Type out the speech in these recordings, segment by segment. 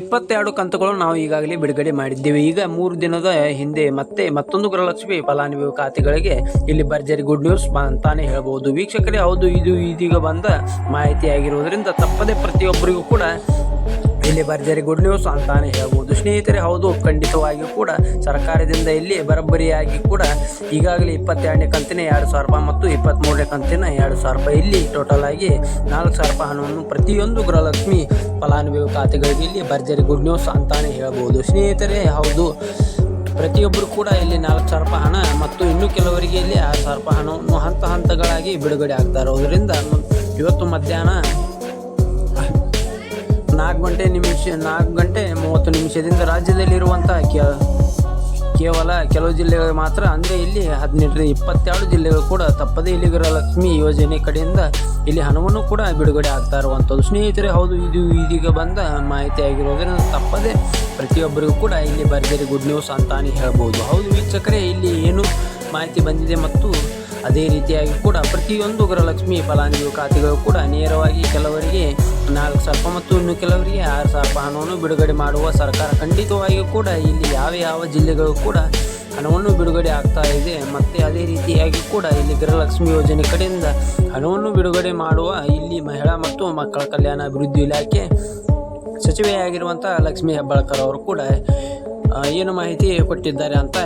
ಇಪ್ಪತ್ತೆರಡು ಕಂತುಗಳು ನಾವು ಈಗಾಗಲೇ ಬಿಡುಗಡೆ ಮಾಡಿದ್ದೇವೆ. ಈಗ ಮೂರು ದಿನದ ಹಿಂದೆ ಮತ್ತೆ ಮತ್ತೊಂದು ಗೃಹಲಕ್ಷ್ಮಿ ಫಲಾನುಭವಿ ಖಾತೆಗಳಿಗೆ ಇಲ್ಲಿ ಭರ್ಜರಿ ಗುಡ್ ನ್ಯೂಸ್ ಅಂತಾನೆ ಹೇಳ್ಬೋದು. ವೀಕ್ಷಕರೇ, ಹೌದು, ಇದು ಇದೀಗ ಬಂದ ಮಾಹಿತಿ ಆಗಿರುವುದರಿಂದ ತಪ್ಪದೆ ಪ್ರತಿಯೊಬ್ಬರಿಗೂ ಕೂಡ ಇಲ್ಲಿ ಭರ್ಜರಿ ಗುಡ್ ನ್ಯೂಸ್ ಅಂತಾನೆ ಹೇಳ್ಬೋದು. ಸ್ನೇಹಿತರೆ, ಹೌದು, ಖಂಡಿತವಾಗಿಯೂ ಕೂಡ ಸರ್ಕಾರದಿಂದ ಇಲ್ಲಿ ಬರಬ್ಬರಿಯಾಗಿ ಕೂಡ ಈಗಾಗಲೇ ಇಪ್ಪತ್ತೆರಡನೇ ಕಂತಿನ ಎರಡು ಸಾವಿರ ರೂಪಾಯಿ ಮತ್ತು ಇಪ್ಪತ್ತ್ಮೂರನೇ ಕಂತಿನ ಎರಡು ಸಾವಿರ ರೂಪಾಯಿ ಇಲ್ಲಿ ಟೋಟಲ್ ಆಗಿ ನಾಲ್ಕು ಸಾವಿರ ರೂಪಾಯಿ ಹಣವನ್ನು ಪ್ರತಿಯೊಂದು ಗೃಹಲಕ್ಷ್ಮಿ ಫಲಾನುಭವಿ ಖಾತೆಗಳಿಗೆ ಇಲ್ಲಿ ಭರ್ಜರಿ ಗುಡ್ ನ್ಯೂಸ್ ಅಂತಾನೆ ಹೇಳ್ಬೋದು. ಸ್ನೇಹಿತರೆ, ಹೌದು, ಪ್ರತಿಯೊಬ್ಬರು ಕೂಡ ಇಲ್ಲಿ ನಾಲ್ಕು ಸಾವಿರ ರೂಪಾಯಿ ಹಣ ಮತ್ತು ಇನ್ನು ಕೆಲವರಿಗೆ ಇಲ್ಲಿ ಆರು ಸಾವಿರ ರೂಪಾಯಿ ಹಣವನ್ನು ಹಂತ ಹಂತಗಳಾಗಿ ಬಿಡುಗಡೆ ಆಗ್ತಾ ಇರೋದ್ರಿಂದ ಇವತ್ತು ಮಧ್ಯಾಹ್ನ ನಾಲ್ಕು ಗಂಟೆ ನಿಮಿಷ, ನಾಲ್ಕು ಗಂಟೆ ಮೂವತ್ತು ನಿಮಿಷದಿಂದ ರಾಜ್ಯದಲ್ಲಿರುವಂಥ ಕೇವಲ ಕೆಲವು ಜಿಲ್ಲೆಗಳು ಮಾತ್ರ, ಅಂದರೆ ಇಲ್ಲಿ ಹದಿನೆಂಟರಿಂದ ಇಪ್ಪತ್ತೆರಡು ಜಿಲ್ಲೆಗಳು ಕೂಡ ತಪ್ಪದೇ ಇಲ್ಲಿ ಗೃಹಲಕ್ಷ್ಮಿ ಯೋಜನೆ ಕಡೆಯಿಂದ ಇಲ್ಲಿ ಹಣವನ್ನು ಕೂಡ ಬಿಡುಗಡೆ ಆಗ್ತಾ ಇರುವಂಥದ್ದು. ಸ್ನೇಹಿತರೆ, ಹೌದು, ಇದು ಇದೀಗ ಬಂದ ಮಾಹಿತಿ ಆಗಿರೋದ್ರಿಂದ ತಪ್ಪದೇ ಪ್ರತಿಯೊಬ್ಬರಿಗೂ ಕೂಡ ಇಲ್ಲಿ ಬರ್ಗೇರಿ ಗುಡ್ ನ್ಯೂಸ್ ಅಂತಾನೆ ಹೇಳ್ಬೋದು. ಹೌದು ವೀಕ್ಷಕರೇ, ಇಲ್ಲಿ ಏನು ಮಾಹಿತಿ ಬಂದಿದೆ ಮತ್ತು ಅದೇ ರೀತಿಯಾಗಿ ಕೂಡ ಪ್ರತಿಯೊಂದು ಗೃಹಲಕ್ಷ್ಮಿ ಫಲಾನುಭವಿ ಖಾತೆಗಳು ಕೂಡ ನೇರವಾಗಿ ಕೆಲವರಿಗೆ ನಾಲ್ಕು ಸಾವಿರ ಮತ್ತು ಇನ್ನು ಕೆಲವರಿಗೆ ಆರು ಸಾವಿರ ಹಣವನ್ನು ಬಿಡುಗಡೆ ಮಾಡುವ ಸರ್ಕಾರ ಖಂಡಿತವಾಗಿಯೂ ಕೂಡ ಇಲ್ಲಿ ಯಾವ ಯಾವ ಜಿಲ್ಲೆಗಳು ಕೂಡ ಹಣವನ್ನು ಬಿಡುಗಡೆ ಆಗ್ತಾ ಇದೆ. ಮತ್ತು ಅದೇ ರೀತಿಯಾಗಿ ಕೂಡ ಇಲ್ಲಿ ಗೃಹಲಕ್ಷ್ಮಿ ಯೋಜನೆ ಕಡೆಯಿಂದ ಹಣವನ್ನು ಬಿಡುಗಡೆ ಮಾಡುವ ಇಲ್ಲಿ ಮಹಿಳಾ ಮತ್ತು ಮಕ್ಕಳ ಕಲ್ಯಾಣ ಅಭಿವೃದ್ಧಿ ಇಲಾಖೆ ಸಚಿವೆಯಾಗಿರುವಂಥ ಲಕ್ಷ್ಮೀ ಹೆಬ್ಬಾಳ್ಕರ್ ಅವರು ಕೂಡ ಏನು ಮಾಹಿತಿ ಕೊಟ್ಟಿದ್ದಾರೆ ಅಂತ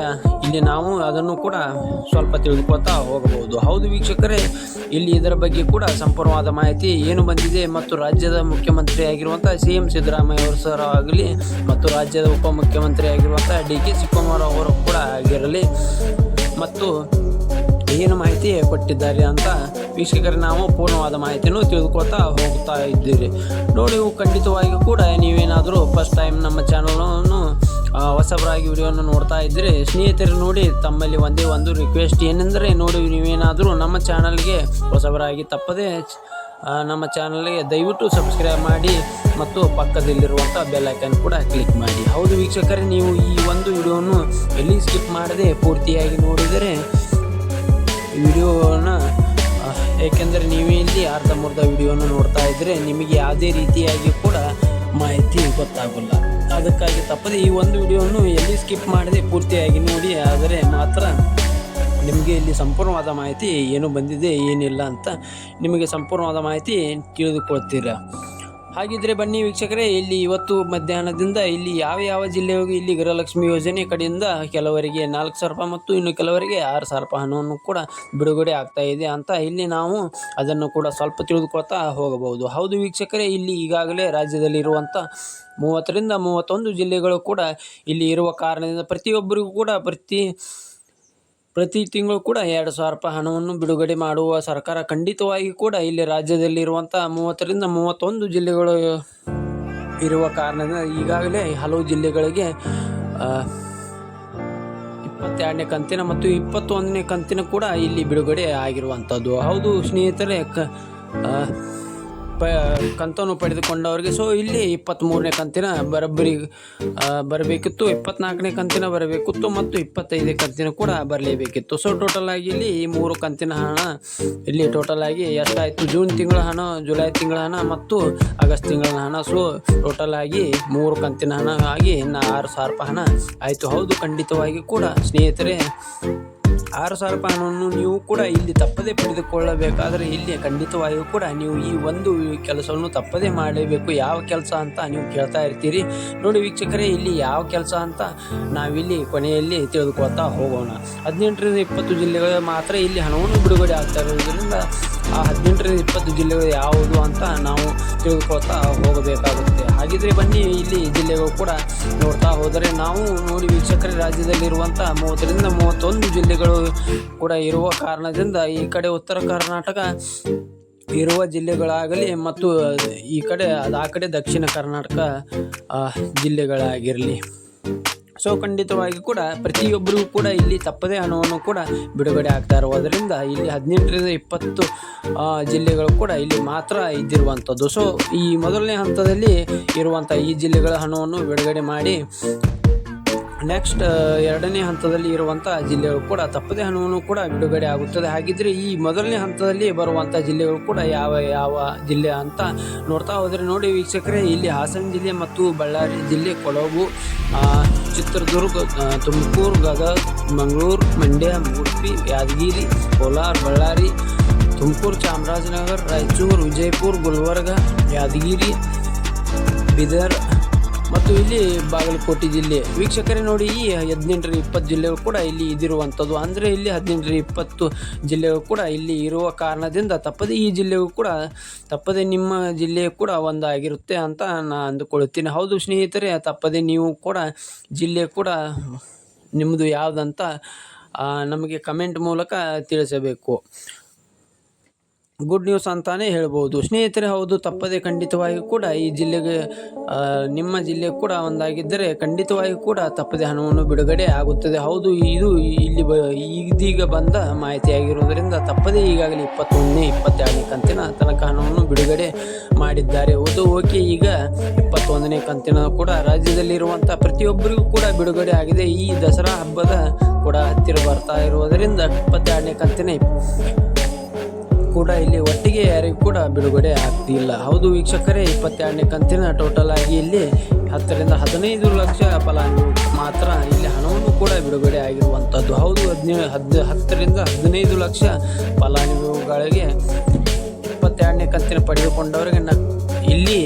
ಇಲ್ಲಿ ನಾವು ಅದನ್ನು ಕೂಡ ಸ್ವಲ್ಪ ತಿಳಿದುಕೊಳ್ತಾ ಹೋಗಬಹುದು. ಹೌದು ವೀಕ್ಷಕರೇ, ಇಲ್ಲಿ ಇದರ ಬಗ್ಗೆ ಕೂಡ ಸಂಪೂರ್ಣವಾದ ಮಾಹಿತಿ ಏನು ಬಂದಿದೆ ಮತ್ತು ರಾಜ್ಯದ ಮುಖ್ಯಮಂತ್ರಿ ಆಗಿರುವಂಥ ಸಿ ಎಂ ಸಿದ್ದರಾಮಯ್ಯ ಅವರು ಸರ್ ಆಗಲಿ ಮತ್ತು ರಾಜ್ಯದ ಉಪಮುಖ್ಯಮಂತ್ರಿ ಆಗಿರುವಂಥ ಡಿ ಕೆ ಶಿವಕುಮಾರ್ ಅವರು ಕೂಡ ಆಗಿರಲಿ ಮತ್ತು ಏನು ಮಾಹಿತಿ ಕೊಟ್ಟಿದ್ದಾರೆ ಅಂತ ವೀಕ್ಷಕರೇ, ನಾವು ಪೂರ್ಣವಾದ ಮಾಹಿತಿಯನ್ನು ತಿಳಿದುಕೊಳ್ತಾ ಹೋಗ್ತಾ ಇದ್ದೀರಿ. ನೋಡಿ ಖಂಡಿತವಾಗಿಯೂ ಕೂಡ ನೀವೇನಾದರೂ ಫಸ್ಟ್ ಟೈಮ್ ನಮ್ಮ ಚಾನಲನ್ನು ಹೊಸಬರಾಗಿ ವಿಡಿಯೋನ ನೋಡ್ತಾ ಇದ್ದರೆ, ಸ್ನೇಹಿತರು ನೋಡಿ, ತಮ್ಮಲ್ಲಿ ಒಂದೇ ಒಂದು ರಿಕ್ವೆಸ್ಟ್ ಏನೆಂದರೆ, ನೋಡಿ ನೀವೇನಾದರೂ ನಮ್ಮ ಚಾನಲ್ಗೆ ಹೊಸಬರಾಗಿ ತಪ್ಪದೇ ನಮ್ಮ ಚಾನಲ್ಗೆ ದಯವಿಟ್ಟು ಸಬ್ಸ್ಕ್ರೈಬ್ ಮಾಡಿ ಮತ್ತು ಪಕ್ಕದಲ್ಲಿರುವಂಥ ಬೆಲ್ಲೈಕನ್ ಕೂಡ ಕ್ಲಿಕ್ ಮಾಡಿ. ಹೌದು ವೀಕ್ಷಕರೇ, ನೀವು ಈ ಒಂದು ವಿಡಿಯೋವನ್ನು ಎಲ್ಲಿ ಸ್ಕಿಪ್ ಮಾಡದೆ ಪೂರ್ತಿಯಾಗಿ ನೋಡಿದರೆ ವಿಡಿಯೋನ ಏಕೆಂದರೆ ನೀವೇ ಇಲ್ಲಿ ಅರ್ಧಂಬರ್ಧ ವಿಡಿಯೋನ ನೋಡ್ತಾ ಇದ್ದರೆ, ನಿಮಗೆ ಯಾವುದೇ ರೀತಿಯಾಗಿ ಕೂಡ ಮಾಹಿತಿ ಗೊತ್ತಾಗಲ್ಲ. ಅದಕ್ಕಾಗಿ ತಪ್ಪದೆ ಈ ಒಂದು ವಿಡಿಯೋವನ್ನು ಎಲ್ಲಿ ಸ್ಕಿಪ್ ಮಾಡದೆ ಪೂರ್ತಿಯಾಗಿ ನೋಡಿ, ಆದರೆ ಮಾತ್ರ ನಿಮಗೆ ಇಲ್ಲಿ ಸಂಪೂರ್ಣವಾದ ಮಾಹಿತಿ ಏನು ಬಂದಿದೆ, ಏನಿಲ್ಲ ಅಂತ ನಿಮಗೆ ಸಂಪೂರ್ಣವಾದ ಮಾಹಿತಿ ತಿಳಿದುಕೊಳ್ತೀರ? ಹಾಗಿದ್ರೆ ಬನ್ನಿ ವೀಕ್ಷಕರೇ, ಇಲ್ಲಿ ಇವತ್ತು ಮಧ್ಯಾಹ್ನದಿಂದ ಇಲ್ಲಿ ಯಾವ ಯಾವ ಜಿಲ್ಲೆಗೂ ಇಲ್ಲಿ ಗೃಹಲಕ್ಷ್ಮಿ ಯೋಜನೆ ಕಡೆಯಿಂದ ಕೆಲವರಿಗೆ ನಾಲ್ಕು ಸಾವಿರ ರೂಪಾಯಿ ಮತ್ತು ಇನ್ನು ಕೆಲವರಿಗೆ ಆರು ಸಾವಿರ ರೂಪಾಯಿ ಹಣವನ್ನು ಕೂಡ ಬಿಡುಗಡೆ ಆಗ್ತಾ ಇದೆ ಅಂತ ಇಲ್ಲಿ ನಾವು ಅದನ್ನು ಕೂಡ ಸ್ವಲ್ಪ ತಿಳಿದುಕೊಳ್ತಾ ಹೋಗಬಹುದು. ಹೌದು ವೀಕ್ಷಕರೇ, ಇಲ್ಲಿ ಈಗಾಗಲೇ ರಾಜ್ಯದಲ್ಲಿರುವಂಥ ಮೂವತ್ತರಿಂದ ಮೂವತ್ತೊಂದು ಜಿಲ್ಲೆಗಳು ಕೂಡ ಇಲ್ಲಿ ಇರುವ ಕಾರಣದಿಂದ ಪ್ರತಿಯೊಬ್ಬರಿಗೂ ಕೂಡ ಪ್ರತಿ ಪ್ರತಿ ತಿಂಗಳು ಕೂಡ ಎರಡು ಸಾವಿರ ರೂಪಾಯಿ ಹಣವನ್ನು ಬಿಡುಗಡೆ ಮಾಡುವ ಸರ್ಕಾರ ಖಂಡಿತವಾಗಿ ಕೂಡ ಇಲ್ಲಿ ರಾಜ್ಯದಲ್ಲಿರುವಂಥ ಮೂವತ್ತರಿಂದ ಮೂವತ್ತೊಂದು ಜಿಲ್ಲೆಗಳು ಇರುವ ಕಾರಣದಿಂದ ಈಗಾಗಲೇ ಹಲವು ಜಿಲ್ಲೆಗಳಿಗೆ ಇಪ್ಪತ್ತೆರಡನೇ ಕಂತಿನ ಮತ್ತು ಇಪ್ಪತ್ತೊಂದನೇ ಕಂತಿನ ಕೂಡ ಇಲ್ಲಿ ಬಿಡುಗಡೆ ಆಗಿರುವಂಥದ್ದು ಹೌದು ಸ್ನೇಹಿತರೆ, ಕ ಪ, ಕಂತನ್ನು ಪಡೆದುಕೊಂಡವರಿಗೆ. ಸೊ ಇಲ್ಲಿ ಇಪ್ಪತ್ತ್ಮೂರನೇ ಕಂತಿನ ಬರಬ್ಬರಿ ಬರಬೇಕಿತ್ತು. ಇಪ್ಪತ್ನಾಲ್ಕನೇ ಕಂತಿನ ಬರಬೇಕಿತ್ತು ಮತ್ತು ಇಪ್ಪತ್ತೈದನೇ ಕಂತಿನ ಕೂಡ ಬರಲೇಬೇಕಿತ್ತು. ಸೊ ಟೋಟಲ್ ಆಗಿ ಇಲ್ಲಿ ಈ ಮೂರು ಕಂತಿನ ಹಣ, ಇಲ್ಲಿ ಟೋಟಲ್ ಆಗಿ ಎಷ್ಟಾಯಿತು? ಜೂನ್ ತಿಂಗಳ ಹಣ ಜುಲೈ ತಿಂಗಳ ಹಣ ಮತ್ತು ಆಗಸ್ಟ್ ತಿಂಗಳ ಹಣ. ಸೊ ಟೋಟಲ್ ಆಗಿ ಮೂರು ಕಂತಿನ ಹಣ ಆಗಿ ಇನ್ನು ಆರು ಸಾವಿರ ರೂಪಾಯಿ ಹಣ ಆಯಿತು. ಹೌದು, ಖಂಡಿತವಾಗಿ ಕೂಡ ಸ್ನೇಹಿತರೆ ಆರು ಸಾವಿರ ರೂಪಾಯಿ ಹಣವನ್ನು ನೀವು ಕೂಡ ಇಲ್ಲಿ ತಪ್ಪದೇ ಪಡೆದುಕೊಳ್ಳಬೇಕಾದರೆ ಇಲ್ಲಿ ಖಂಡಿತವಾಗಿಯೂ ಕೂಡ ನೀವು ಈ ಒಂದು ಕೆಲಸವನ್ನು ತಪ್ಪದೇ ಮಾಡಲೇಬೇಕು. ಯಾವ ಕೆಲಸ ಅಂತ ನೀವು ಕೇಳ್ತಾ ಇರ್ತೀರಿ. ನೋಡಿ ವೀಕ್ಷಕರೇ, ಇಲ್ಲಿ ಯಾವ ಕೆಲಸ ಅಂತ ನಾವಿಲ್ಲಿ ಕೊನೆಯಲ್ಲಿ ತಿಳಿದುಕೊಳ್ತಾ ಹೋಗೋಣ. ಹದಿನೆಂಟರಿಂದ ಇಪ್ಪತ್ತು ಜಿಲ್ಲೆಗಳು ಮಾತ್ರ ಇಲ್ಲಿ ಹಣವನ್ನು ಬಿಡುಗಡೆ ಆಗ್ತಾ ಇರೋದ್ರಿಂದ ಆ ಹದಿನೆಂಟರಿಂದ ಇಪ್ಪತ್ತು ಜಿಲ್ಲೆಗಳು ಯಾವುದು ಅಂತ ನಾವು ತಿಳಿದುಕೊಳ್ತಾ ಹೋಗಬೇಕಾಗುತ್ತೆ. ಹಾಗಿದ್ರೆ ಬನ್ನಿ ಇಲ್ಲಿ ಜಿಲ್ಲೆಗಳು ಕೂಡ ನೋಡ್ತಾ ಹೋದರೆ ನಾವು ನೋಡಿ ವೀಕ್ಷಕರ ರಾಜ್ಯದಲ್ಲಿರುವಂತಹ ಮೂವತ್ತರಿಂದ ಮೂವತ್ತೊಂದು ಜಿಲ್ಲೆಗಳು ಕೂಡ ಇರುವ ಕಾರಣದಿಂದ ಈ ಕಡೆ ಉತ್ತರ ಕರ್ನಾಟಕ ಇರುವ ಜಿಲ್ಲೆಗಳಾಗಲಿ ಮತ್ತು ಈ ಕಡೆ, ಅದು ಆ ಕಡೆ ದಕ್ಷಿಣ ಕರ್ನಾಟಕ ಜಿಲ್ಲೆಗಳಾಗಿರಲಿ. ಸೊ ಖಂಡಿತವಾಗಿ ಕೂಡ ಪ್ರತಿಯೊಬ್ಬರಿಗೂ ಕೂಡ ಇಲ್ಲಿ ತಪ್ಪದೇ ಹಣವನ್ನು ಕೂಡ ಬಿಡುಗಡೆ ಆಗ್ತಾ ಇರುವುದರಿಂದ ಇಲ್ಲಿ ಹದಿನೆಂಟರಿಂದ ಇಪ್ಪತ್ತು ಜಿಲ್ಲೆಗಳು ಕೂಡ ಇಲ್ಲಿ ಮಾತ್ರ ಇದ್ದಿರುವಂಥದ್ದು. ಸೊ ಈ ಮೊದಲನೇ ಹಂತದಲ್ಲಿ ಇರುವಂಥ ಈ ಜಿಲ್ಲೆಗಳ ಹಣವನ್ನು ಬಿಡುಗಡೆ ಮಾಡಿ ನೆಕ್ಸ್ಟ್ ಎರಡನೇ ಹಂತದಲ್ಲಿ ಇರುವಂಥ ಜಿಲ್ಲೆಗಳು ಕೂಡ ತಪ್ಪದೆ ಹಣವನ್ನು ಕೂಡ ಬಿಡುಗಡೆ ಆಗುತ್ತದೆ. ಹಾಗಿದ್ರೆ ಈ ಮೊದಲನೇ ಹಂತದಲ್ಲಿ ಬರುವಂಥ ಜಿಲ್ಲೆಗಳು ಕೂಡ ಯಾವ ಯಾವ ಜಿಲ್ಲೆ ಅಂತ ನೋಡ್ತಾ ಹೋದರೆ ನೋಡಿ ವೀಕ್ಷಕರೇ, ಇಲ್ಲಿ ಹಾಸನ ಜಿಲ್ಲೆ ಮತ್ತು ಬಳ್ಳಾರಿ ಜಿಲ್ಲೆ ಕೊಡಗು ಚಿತ್ರದುರ್ಗ ತುಮಕೂರು, ಗದಗ, ಮಂಗಳೂರು, ಮಂಡ್ಯ, ಉಡುಪಿ, ಯಾದಗಿರಿ, ಕೋಲಾರ, ಬಳ್ಳಾರಿ ತುಮಕೂರು ಚಾಮರಾಜನಗರ, ರಾಯಚೂರು, ವಿಜಯಪುರ, ಗುಲ್ಬರ್ಗ, ಯಾದಗಿರಿ, ಬೀದರ್ ಮತ್ತು ಇಲ್ಲಿ ಬಾಗಲಕೋಟೆ ಜಿಲ್ಲೆ. ವೀಕ್ಷಕರೇ ನೋಡಿ, ಈ ಹದಿನೆಂಟರ ಇಪ್ಪತ್ತು ಜಿಲ್ಲೆಗಳು ಕೂಡ ಇಲ್ಲಿ ಇದಿರುವಂಥದ್ದು. ಅಂದರೆ ಇಲ್ಲಿ ಹದಿನೆಂಟರ ಇಪ್ಪತ್ತು ಜಿಲ್ಲೆಗಳು ಕೂಡ ಇಲ್ಲಿ ಇರುವ ಕಾರಣದಿಂದ ತಪ್ಪದೆ ಈ ಜಿಲ್ಲೆಗೂ ಕೂಡ, ತಪ್ಪದೆ ನಿಮ್ಮ ಜಿಲ್ಲೆ ಕೂಡ ಒಂದಾಗಿರುತ್ತೆ ಅಂತ ನಾನು ಅಂದುಕೊಳ್ಳುತ್ತೇನೆ ಹೌದು ಸ್ನೇಹಿತರೆ, ತಪ್ಪದೆ ನೀವು ಕೂಡ ಜಿಲ್ಲೆ ಕೂಡ ನಿಮ್ಮದು ಯಾವುದಂತ ನಮಗೆ ಕಮೆಂಟ್ ಮೂಲಕ ತಿಳಿಸಬೇಕು. ಗುಡ್ ನ್ಯೂಸ್ ಅಂತಾನೆ ಹೇಳ್ಬೋದು. ಸ್ನೇಹಿತರೆ, ಹೌದು, ತಪ್ಪದೆ ಖಂಡಿತವಾಗಿ ಕೂಡ ಈ ಜಿಲ್ಲೆಗೆ ನಿಮ್ಮ ಜಿಲ್ಲೆ ಕೂಡ ಒಂದಾಗಿದ್ದರೆ ಖಂಡಿತವಾಗಿ ಕೂಡ ತಪ್ಪದೆ ಹಣವನ್ನು ಬಿಡುಗಡೆ ಆಗುತ್ತದೆ. ಹೌದು, ಇದು ಇಲ್ಲಿ ಬ, ಇದೀಗ ಬಂದ ಮಾಹಿತಿಯಾಗಿರುವುದರಿಂದ ತಪ್ಪದೆ ಈಗಾಗಲೇ ಇಪ್ಪತ್ತೊಂದನೇ, ಇಪ್ಪತ್ತೆರಡನೇ ಕಂತಿನ ತನಕ ಹಣವನ್ನು ಬಿಡುಗಡೆ ಮಾಡಿದ್ದಾರೆ. ಹೌದು, ಓಕೆ, ಈಗ ಇಪ್ಪತ್ತೊಂದನೇ ಕಂತಿನ ಕೂಡ ರಾಜ್ಯದಲ್ಲಿರುವಂಥ ಪ್ರತಿಯೊಬ್ಬರಿಗೂ ಕೂಡ ಬಿಡುಗಡೆ ಆಗಿದೆ. ಈ ದಸರಾ ಹಬ್ಬದ ಕೂಡ ಹತ್ತಿರ ಬರ್ತಾ ಇರುವುದರಿಂದ ಇಪ್ಪತ್ತೆರಡನೇ ಕಂತಿನ ಕೂಡ ಇಲ್ಲಿ ಒಟ್ಟಿಗೆ ಯಾರಿಗೂ ಕೂಡ ಬಿಡುಗಡೆ ಆಗ್ತಿಲ್ಲ. ಹೌದು ವೀಕ್ಷಕರೇ, ಇಪ್ಪತ್ತೆರಡನೇ ಕಂತಿನ ಟೋಟಲ್ ಆಗಿ ಇಲ್ಲಿ ಹತ್ತರಿಂದ ಹದಿನೈದು ಲಕ್ಷ ಫಲಾನುಭವಿ ಮಾತ್ರ ಇಲ್ಲಿ ಹಣವನ್ನು ಕೂಡ ಬಿಡುಗಡೆ ಆಗಿರುವಂಥದ್ದು ಹೌದು ಹದಿನೇಳು ಹದ್, ಹತ್ತರಿಂದ ಹದಿನೈದು ಲಕ್ಷ ಫಲಾನುಭವಿಗಳಿಗೆ ಇಪ್ಪತ್ತೆರಡನೇ ಕಂತಿನ ಪಡೆದುಕೊಂಡವರಿಗೆ ನ ಇಲ್ಲಿ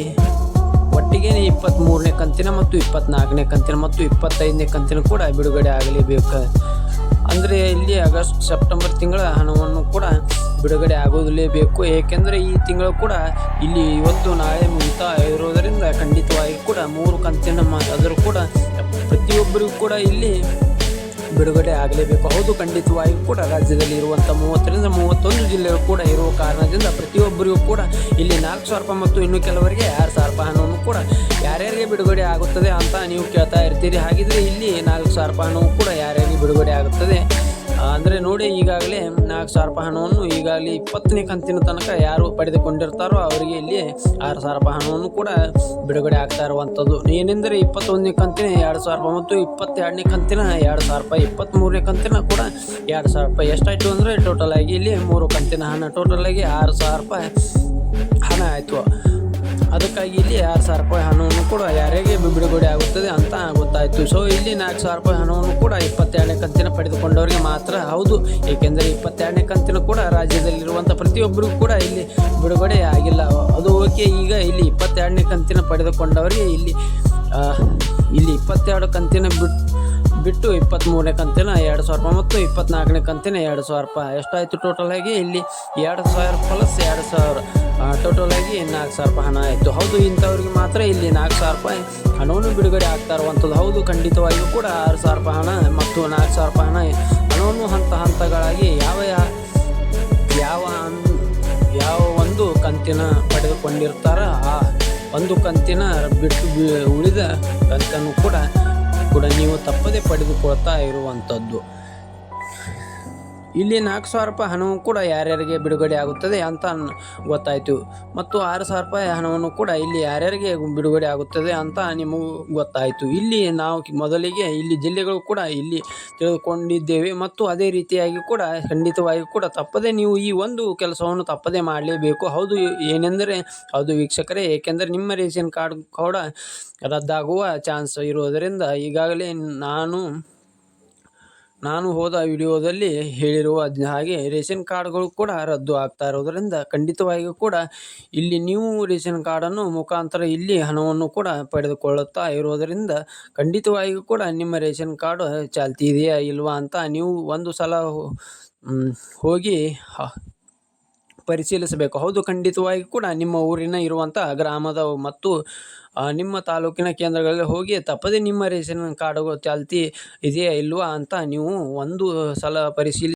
ಒಟ್ಟಿಗೆ ಇಪ್ಪತ್ತ್ಮೂರನೇ ಕಂತಿನ ಮತ್ತು ಇಪ್ಪತ್ನಾಲ್ಕನೇ ಕಂತಿನ ಮತ್ತು ಇಪ್ಪತ್ತೈದನೇ ಕಂತಿನ ಕೂಡ ಬಿಡುಗಡೆ ಆಗಲೇಬೇಕು. ಅಂದರೆ ಇಲ್ಲಿ ಆಗಸ್ಟ್, ಸೆಪ್ಟೆಂಬರ್ ತಿಂಗಳ ಹಣವನ್ನು ಕೂಡ ಬಿಡುಗಡೆ ಆಗೋದಲೇಬೇಕು ಏಕೆಂದರೆ ಈ ತಿಂಗಳು ಕೂಡ ಇಲ್ಲಿ ಇವತ್ತು ನಾಳೆ ಮುಗಿತಾ ಇರೋದರಿಂದ ಖಂಡಿತವಾಗಿ ಕೂಡ ಮೂರು ಕಂತಿನ ಮಾತಾದರೂ ಕೂಡ ಪ್ರತಿಯೊಬ್ಬರಿಗೂ ಕೂಡ ಇಲ್ಲಿ ಬಿಡುಗಡೆ ಆಗಲೇಬೇಕು. ಹೌದು, ಖಂಡಿತವಾಗಿ ಕೂಡ ರಾಜ್ಯದಲ್ಲಿ ಇರುವಂಥ ಮೂವತ್ತರಿಂದ ಮೂವತ್ತೊಂದು ಜಿಲ್ಲೆಗಳು ಕೂಡ ಇರುವ ಕಾರಣದಿಂದ ಪ್ರತಿಯೊಬ್ಬರಿಗೂ ಕೂಡ ಇಲ್ಲಿ ನಾಲ್ಕು ಸಾವಿರ ರೂಪಾಯಿ ಮತ್ತು ಇನ್ನು ಕೆಲವರಿಗೆ ಆರು ಸಾವಿರ ರೂಪಾಯಿ ಹಣವನ್ನು ಕೂಡ ಯಾರ್ಯಾರಿಗೆ ಬಿಡುಗಡೆ ಆಗುತ್ತದೆ ಅಂತ ನೀವು ಕೇಳ್ತಾ ಇರ್ತೀರಿ. ಹಾಗಿದ್ರೆ ಇಲ್ಲಿ ನಾಲ್ಕು ಸಾವಿರ ರೂಪಾಯಿ ಹಣವು ಕೂಡ ಯಾರ್ಯಾರಿಗೆ ಬಿಡುಗಡೆ ಆಗುತ್ತದೆ? ಅಂದರೆ ನೋಡಿ, ಈಗಾಗಲೇ ನಾಲ್ಕು ಸಾವಿರ ರೂಪಾಯಿ ಹಣವನ್ನು ಈಗಾಗಲೇ ಇಪ್ಪತ್ತನೇ ಕಂತಿನ ತನಕ ಯಾರು ಪಡೆದುಕೊಂಡಿರ್ತಾರೋ ಅವರಿಗೆ ಇಲ್ಲಿ ಆರು ಸಾವಿರ ರೂಪಾಯಿ ಹಣವನ್ನು ಕೂಡ ಬಿಡುಗಡೆ ಆಗ್ತಾ ಇರುವಂಥದ್ದು. ಏನೆಂದರೆ ಇಪ್ಪತ್ತೊಂದನೇ ಕಂತಿನ ಎರಡು ಸಾವಿರ ರೂಪಾಯಿ ಮತ್ತು ಇಪ್ಪತ್ತೆರಡನೇ ಕಂತಿನ ಎರಡು ಸಾವಿರ ರೂಪಾಯಿ, ಇಪ್ಪತ್ತ್ಮೂರನೇ ಕಂತಿನ ಕೂಡ ಎರಡು ಸಾವಿರ ರೂಪಾಯಿ. ಎಷ್ಟಾಯಿತು ಅಂದರೆ ಟೋಟಲ್ ಆಗಿ ಇಲ್ಲಿ ಮೂರು ಕಂತಿನ ಹಣ ಟೋಟಲ್ ಆಗಿ ಆರು ಸಾವಿರ ರೂಪಾಯಿ ಹಣ ಆಯಿತು. ಅದಕ್ಕಾಗಿ ಇಲ್ಲಿ ಆರು ಸಾವಿರ ರೂಪಾಯಿ ಹಣವನ್ನು ಕೂಡ ಯಾರಿಗೆ ಬಿಡುಗಡೆ ಆಗುತ್ತದೆ ಅಂತ ಗೊತ್ತಾಯಿತು. ಸೊ ಇಲ್ಲಿ ನಾಲ್ಕು ಸಾವಿರ ರೂಪಾಯಿ ಹಣವನ್ನು ಕೂಡ ಇಪ್ಪತ್ತೆರಡನೇ ಕಂತಿನ ಪಡೆದುಕೊಂಡವರಿಗೆ ಮಾತ್ರ ಹೌದು. ಏಕೆಂದರೆ ಇಪ್ಪತ್ತೆರಡನೇ ಕಂತಿನ ಕೂಡ ರಾಜ್ಯದಲ್ಲಿರುವಂಥ ಪ್ರತಿಯೊಬ್ಬರಿಗೂ ಕೂಡ ಇಲ್ಲಿ ಬಿಡುಗಡೆ ಆಗಿಲ್ಲ. ಅದು ಓಕೆ, ಈಗ ಇಲ್ಲಿ ಇಪ್ಪತ್ತೆರಡನೇ ಕಂತಿನ ಪಡೆದುಕೊಂಡವರಿಗೆ ಇಲ್ಲಿ ಇಲ್ಲಿ ಇಪ್ಪತ್ತೆರಡು ಕಂತಿನ ಬಿಟ್ಟು ಬಿಟ್ಟು ಇಪ್ಪತ್ತ್ಮೂರನೇ ಕಂತಿನ, ಎರಡು ಸಾವಿರ ರೂಪಾಯಿ ಮತ್ತು ಇಪ್ಪತ್ನಾಲ್ಕನೇ ಕಂತಿನ, ಎರಡು ಸಾವಿರ ರೂಪಾಯಿ. ಎಷ್ಟಾಯಿತು ಟೋಟಲ್ ಆಗಿ? ಇಲ್ಲಿ ಎರಡು ಸಾವಿರ ಪ್ಲಸ್ ಎರಡು ಸಾವಿರ. ಟೋಟಲ್ ಆಗಿ ನಾಲ್ಕು ಸಾವಿರ ರೂಪಾಯಿ ಹಣ ಆಯಿತು. ಹೌದು, ಇಂಥವ್ರಿಗೆ ಮಾತ್ರ ಇಲ್ಲಿ ನಾಲ್ಕು ಸಾವಿರ ರೂಪಾಯಿ ಹಣವನ್ನು ಬಿಡುಗಡೆ ಆಗ್ತಾ ಇರುವಂಥದ್ದು. ಹೌದು, ಖಂಡಿತವಾಗಿಯೂ ಕೂಡ ಆರು ಸಾವಿರ ರೂಪಾಯಿ ಹಣ ಮತ್ತು ನಾಲ್ಕು ಸಾವಿರ ರೂಪಾಯಿ ಹಣ ಹಣವನ್ನು ಹಂತ ಹಂತಗಳಾಗಿ ಯಾವ ಯಾವ ಯಾವ ಒಂದು ಕಂತಿನ ಪಡೆದುಕೊಂಡಿರ್ತಾರ ಆ ಒಂದು ಕಂತಿನ ಬಿಟ್ಟು ಉಳಿದ ಕಂತನ್ನು ಕೂಡ ಕೂಡ ನೀವು ತಪ್ಪದೆ ಪಡೆದುಕೊಳ್ತಾ ಇರುವಂಥದ್ದು. ಇಲ್ಲಿ ನಾಲ್ಕು ಸಾವಿರ ರೂಪಾಯಿ ಹಣವು ಕೂಡ ಯಾರ್ಯಾರಿಗೆ ಬಿಡುಗಡೆ ಆಗುತ್ತದೆ ಅಂತ ಗೊತ್ತಾಯಿತು. ಮತ್ತು ಆರು ಸಾವಿರ ರೂಪಾಯಿ ಹಣವನ್ನು ಕೂಡ ಇಲ್ಲಿ ಯಾರ್ಯಾರಿಗೆ ಬಿಡುಗಡೆ ಆಗುತ್ತದೆ ಅಂತ ನಿಮಗೂ ಗೊತ್ತಾಯಿತು. ಇಲ್ಲಿ ನಾವು ಮೊದಲಿಗೆ ಇಲ್ಲಿ ಜಿಲ್ಲೆಗಳು ಕೂಡ ಇಲ್ಲಿ ತಿಳಿದುಕೊಂಡಿದ್ದೇವೆ ಮತ್ತು ಅದೇ ರೀತಿಯಾಗಿ ಕೂಡ ಖಂಡಿತವಾಗಿ ಕೂಡ ತಪ್ಪದೆ ನೀವು ಈ ಒಂದು ಕೆಲಸವನ್ನು ತಪ್ಪದೆ ಮಾಡಲೇಬೇಕು. ಹೌದು, ಏನೆಂದರೆ ಹೌದು ವೀಕ್ಷಕರೇ, ಏಕೆಂದರೆ ನಿಮ್ಮ ರೇಷನ್ ಕಾರ್ಡ್ ಕೂಡ ರದ್ದಾಗುವ ಚಾನ್ಸ್ ಇರುವುದರಿಂದ ಈಗಾಗಲೇ ನಾನು ನಾನು ಹೋದ ವಿಡಿಯೋದಲ್ಲಿ ಹೇಳಿರುವ ಹಾಗೆ ರೇಷನ್ ಕಾರ್ಡ್ಗಳು ಕೂಡ ರದ್ದು ಆಗ್ತಾ ಇರೋದರಿಂದ ಖಂಡಿತವಾಗಿಯೂ ಕೂಡ ಇಲ್ಲಿ ನೀವು ರೇಷನ್ ಕಾರ್ಡನ್ನು ಮುಖಾಂತರ ಇಲ್ಲಿ ಹಣವನ್ನು ಕೂಡ ಪಡೆದುಕೊಳ್ಳುತ್ತಾ ಇರೋದರಿಂದ ಖಂಡಿತವಾಗಿಯೂ ಕೂಡ ನಿಮ್ಮ ರೇಷನ್ ಕಾರ್ಡ್ ಚಾಲ್ತಿ ಇದೆಯಾ ಇಲ್ವಾ ಅಂತ ನೀವು ಒಂದು ಸಲ ಹೋಗಿ ಪರಿಶೀಲಿಸಬೇಕು. ಹೌದು, ಖಂಡಿತವಾಗಿ ಕೂಡ ನಿಮ್ಮ ಊರಿನ ಇರುವಂಥ ಗ್ರಾಮದ ಮತ್ತು ನಿಮ್ಮ ತಾಲೂಕಿನ ಕೇಂದ್ರಗಳಲ್ಲಿ ಹೋಗಿ ತಪ್ಪದೆ ನಿಮ್ಮ ರೇಷನ್ ಕಾರ್ಡ್ ಚಾಲ್ತಿ ಇದೆಯಾ ಇಲ್ವಾ ಅಂತ ನೀವು ಒಂದು ಸಲ ಪರಿಶೀಲಿಸಿ